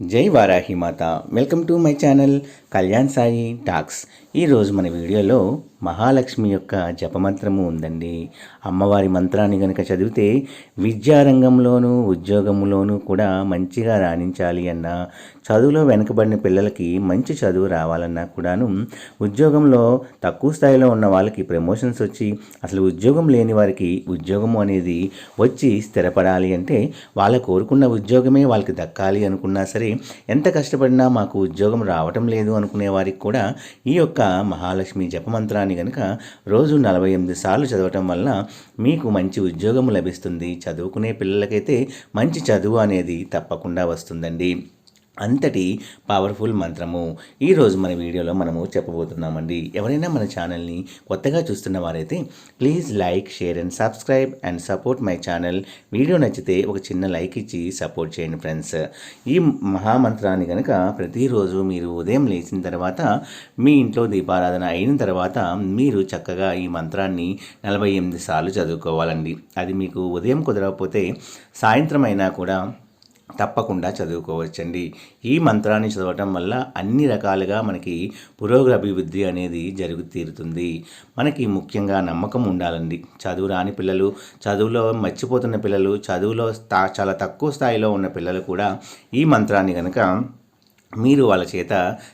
జై వారాహి మాత. Welcome to my channel Kalyan Sai talks. ఈరోజు మన వీడియోలో మహాలక్ష్మి యొక్క జపమంత్రము ఉందండి. అమ్మవారి మంత్రాన్ని కనుక చదివితే విద్యారంగంలోనూ ఉద్యోగంలోనూ కూడా మంచిగా రాణించాలి అన్నా చదువులో వెనుకబడిన పిల్లలకి మంచి చదువు రావాలన్నా కూడాను ఉద్యోగంలో తక్కువ స్థాయిలో ఉన్న వాళ్ళకి ప్రమోషన్స్ వచ్చి అసలు ఉద్యోగం లేని వారికి ఉద్యోగం అనేది వచ్చి స్థిరపడాలి అంటే వాళ్ళ కోరుకున్న ఉద్యోగమే వాళ్ళకి దక్కాలి అనుకున్నా సరే ఎంత కష్టపడినా మాకు ఉద్యోగం రావటం లేదు అనుకునే వారికి కూడా ఈ యొక్క మహాలక్ష్మి జపమంత్రాన్ని కనుక రోజు నలభై ఎనిమిది సార్లు చదవటం వల్ల మీకు మంచి ఉద్యోగం లభిస్తుంది. చదువుకునే పిల్లలకైతే మంచి చదువు అనేది తప్పకుండా వస్తుందండి. అంతటి పవర్ఫుల్ మంత్రము. ఈరోజు మన వీడియోలో మనము చెప్పబోతున్నామండి. ఎవరైనా మన ఛానల్ని కొత్తగా చూస్తున్న వారైతే please like share and subscribe and support my channel video నచ్చితే ఒక చిన్న లైక్ ఇచ్చి సపోర్ట్ చేయండి ఫ్రెండ్స్ ఈ మహామంత్రాన్ని కనుక ప్రతిరోజు మీరు ఉదయం లేచిన తర్వాత మీ ఇంట్లో దీపారాధన అయిన తర్వాత మీరు చక్కగా ఈ మంత్రాన్ని నలభై ఎనిమిది సార్లు చదువుకోవాలండి. అది మీకు ఉదయం కుదరకపోతే సాయంత్రం అయినా కూడా తప్పకుండా చదువుకోవచ్చండి. ఈ మంత్రాన్ని చదవటం వల్ల అన్ని రకాలుగా మనకి పురోగభివృద్ధి అనేది జరుగు తీరుతుంది. మనకి ముఖ్యంగా నమ్మకం ఉండాలండి. చదువు రాని పిల్లలు చదువులో మర్చిపోతున్న పిల్లలు చదువులో స్థా చాలా తక్కువ స్థాయిలో ఉన్న పిల్లలు కూడా ఈ మంత్రాన్ని కనుక మీరు వాళ్ళ చేత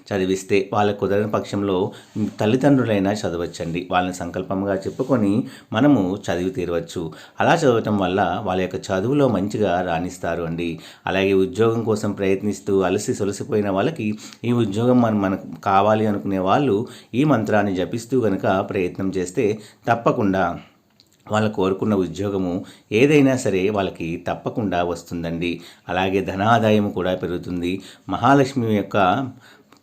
చదివిస్తే వాళ్ళ కుదరని పక్షంలో తల్లిదండ్రులైనా చదవచ్చండి. వాళ్ళని సంకల్పంగా చెప్పుకొని మనము చదివి తీరవచ్చు. అలా చదవటం వల్ల వాళ్ళ యొక్క చదువులో మంచిగా రాణిస్తారు అండి. అలాగే ఉద్యోగం కోసం ప్రయత్నిస్తూ అలసి సొలసిపోయిన వాళ్ళకి ఈ ఉద్యోగం మన మనకు కావాలి అనుకునే వాళ్ళు ఈ మంత్రాన్ని జపిస్తూ కనుక ప్రయత్నం చేస్తే తప్పకుండా వాళ్ళు కోరుకున్న ఉద్యోగము ఏదైనా సరే వాళ్ళకి తప్పకుండా వస్తుందండి. అలాగే ధనాదాయం కూడా పెరుగుతుంది. మహాలక్ష్మి యొక్క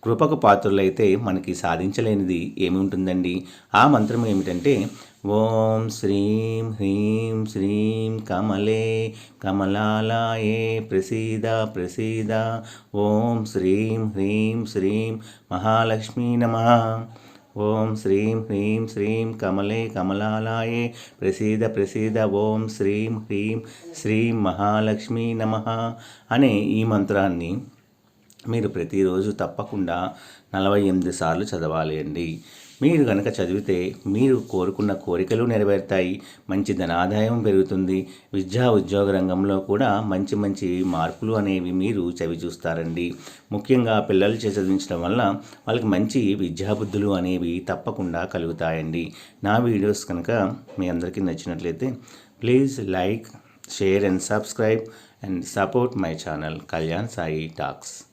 కృపకు పాత్రులైతే మనకి సాధించలేనిది ఏమి ఉంటుందండి? ఆ మంత్రం ఏమిటంటే ఓం శ్రీం హ్రీం శ్రీం కమలే కమలాలయే ప్రసీద ప్రసీద. ఓం శ్రీం హ్రీం శ్రీం మహాలక్ష్మీ నమ. ఓం శ్రీం హ్రీం శ్రీం కమలే కమలాలాయే ప్రసీద ప్రసీద ఓం శ్రీం హ్రీం శ్రీం మహాలక్ష్మీ నమ అనే ఈ మంత్రాన్ని మీరు ప్రతిరోజు తప్పకుండా నలభై ఎనిమిది సార్లు చదవాలి అండి. మీరు కనుక చదివితే మీరు కోరుకున్న కోరికలు నెరవేరుతాయి మంచి ధనాదాయం పెరుగుతుంది విద్యా ఉద్యోగ రంగంలో కూడా మంచి మంచి మార్పులు అనేవి మీరు చవి చూస్తారండి. ముఖ్యంగా పిల్లలు చదివించడం వల్ల వాళ్ళకి మంచి విద్యాబుద్ధులు అనేవి తప్పకుండా కలుగుతాయండి. నా వీడియోస్ కనుక మీ అందరికీ నచ్చినట్లయితే please like share and subscribe and support my channel Kalyan Sai talks.